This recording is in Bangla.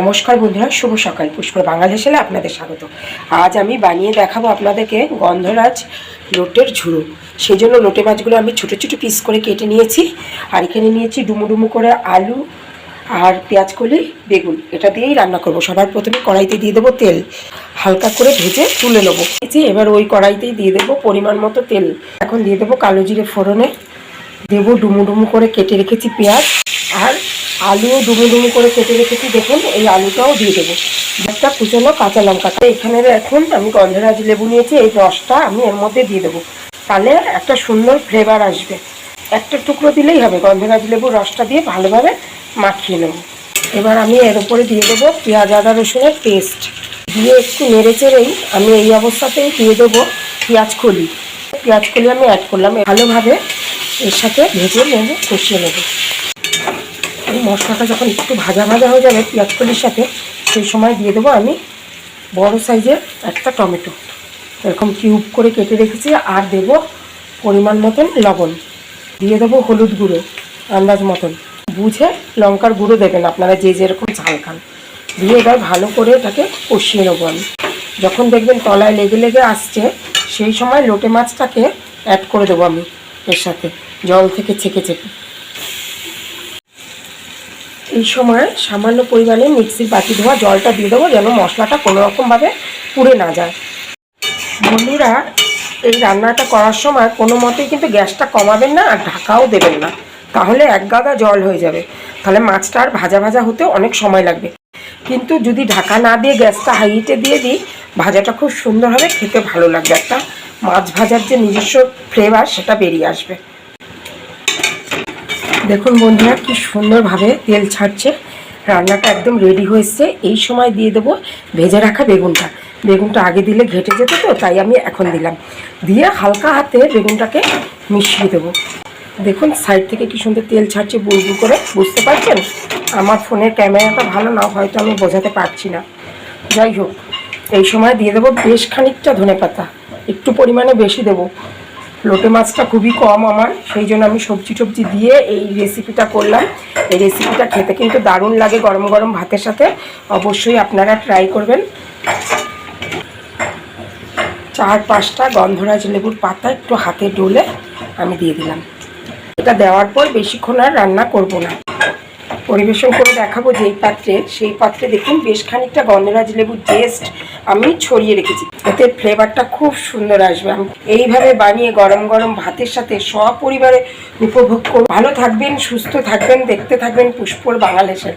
নমস্কার বন্ধুরা, শুভ সকাল। পুষ্পর বাঙাল হেসেলে আপনাদের স্বাগত। আজ আমি বানিয়ে দেখাবো আপনাদেরকে গন্ধরাজ লোটের ঝুড়ো। সেই জন্য লোটে মাছগুলো আমি ছোটো ছোটো পিস করে কেটে নিয়েছি। আর এখানে নিয়েছি ডুমু ডুমু করে আলু আর পেঁয়াজ কলি, বেগুন। এটা দিয়েই রান্না করব। সবার প্রথমে কড়াইতে দিয়ে দেবো তেল। হালকা করে ভেজে তুলে নেব। এবার ওই কড়াইতেই দিয়ে দেবো পরিমাণ মতো তেল। এখন দিয়ে দেবো কালো জিরে ফোড়নে। দেবো ডুমু ডুমু করে কেটে রেখেছি পেঁয়াজ আর আলুও ডুমু ডুমু করে কেটে রেখেছি। দেখুন, এই আলুটাও দিয়ে দেবো। একটা কুচনো কাঁচা লঙ্কা। তো এখানে এখন আমি গন্ধরাজ লেবু নিয়েছি, এই রসটা আমি এর মধ্যে দিয়ে দেবো। তাহলে একটা সুন্দর ফ্লেভার আসবে। একটা টুকরো দিলেই হবে, গন্ধরাজ লেবুর রসটা দিয়ে ভালোভাবে মাখিয়ে নেব। এবার আমি এর উপরে দিয়ে দেবো পেঁয়াজ, আদা, রসুনের পেস্ট দিয়ে একটু নেড়ে চেড়েই আমি এই অবস্থাতেই দিয়ে দেবো পেঁয়াজ কলি। পেঁয়াজ কলি আমি অ্যাড করলাম। ভালোভাবে এর সাথে ভেজে নেব, কষিয়ে নেব। এই মশলাটা যখন একটু ভাজা ভাজা হয়ে যাবে পেঁয়াজ কলির সাথে, সেই সময় দিয়ে দেবো আমি বড় সাইজের একটা টমেটো। এরকম কিউব করে কেটে রেখেছি আর দেবো পরিমাণ মতন লবণ। দিয়ে দেবো হলুদ গুঁড়ো, আন্দাজ মতন। বুঝে লঙ্কার গুঁড়ো দেবেন আপনারা যে যেরকম ঝাল খান। দিয়ে এবার ভালো করে এটাকে কষিয়ে নেব আমি। যখন দেখবেন তলায় লেগে লেগে আসছে, সেই সময় লোটে মাছটাকে অ্যাড করে দেবো আমি এর সাথে, জল থেকে ছেঁকে ছেঁকে। এই সময় সামান্য পরিমাণে মিক্সির বাটি ধোয়া, জলটা দিয়ে দেবো যেন মশলাটা কোনো রকমভাবে পুড়ে না যায়। বন্ধুরা, এই রান্নাটা করার সময় কোনো মতেই কিন্তু গ্যাসটা কমাবেন না আর ঢাকাও দেবেন না। তাহলে এক গাদা জল হয়ে যাবে। তাহলে মাছটা আর ভাজা ভাজা হতে অনেক সময় লাগবে। কিন্তু যদি ঢাকা না দিয়ে গ্যাসটা হাইটে দিয়ে দিই, ভাজাটা খুব সুন্দর হবে খেতে ভালো লাগবে। একটা মাছ ভাজার যে নিজস্ব ফ্লেভার সেটা বেরিয়ে আসবে। দেখুন বন্ধুরা, কি সুন্দরভাবে তেল ছাড়ছে। রান্নাটা একদম রেডি হয়েছে। এই সময় দিয়ে দেবো ভেজে রাখা বেগুনটা। বেগুনটা আগে দিলে ঘেটে যেত তো, তাই আমি এখন দিলাম। দিয়ে হালকা হাতে বেগুনটাকে মিশিয়ে দেবো। দেখুন সাইড থেকে কি সুন্দর তেল ছাড়ছে বুড়বু করে। বুঝতে পারছেন? আমার ফোনের ক্যামেরাটা ভালো না, হয়তো আমি বোঝাতে পারছি না। যাই হোক, এই সময় দিয়ে দেবো বেশ খানিকটা ধনে পাতা একটু পরিমাণে বেশি দেবো। লোটে মাছটা খুবই কম আমার, সেই জন্য আমি সবজি টবজি দিয়ে এই রেসিপিটা করলাম। এই রেসিপিটা খেতে কিন্তু দারুণ লাগে গরম গরম ভাতের সাথে, অবশ্যই আপনারা ট্রাই করবেন। চার পাঁচটা গন্ধরাজ লেবুর পাতা একটু হাতে ডলে আমি দিয়ে দিলাম। এটা দেওয়ার পর বেশিক্ষণ আর রান্না করব না। পরিবেশন করে দেখাবো যেই পাত্রে, সেই পাত্রে দেখুন বেশ খানিকটা গন্ধরাজ লেবুর টেস্ট আমি ছড়িয়ে রেখেছি। এতে ফ্লেভারটা খুব সুন্দর আসবে। এইভাবে বানিয়ে গরম গরম ভাতের সাথে সপরিবারে উপভোগ করুন ভালো থাকবেন, সুস্থ থাকবেন, দেখতে থাকবেন পুষ্পর বাংলাদেশের।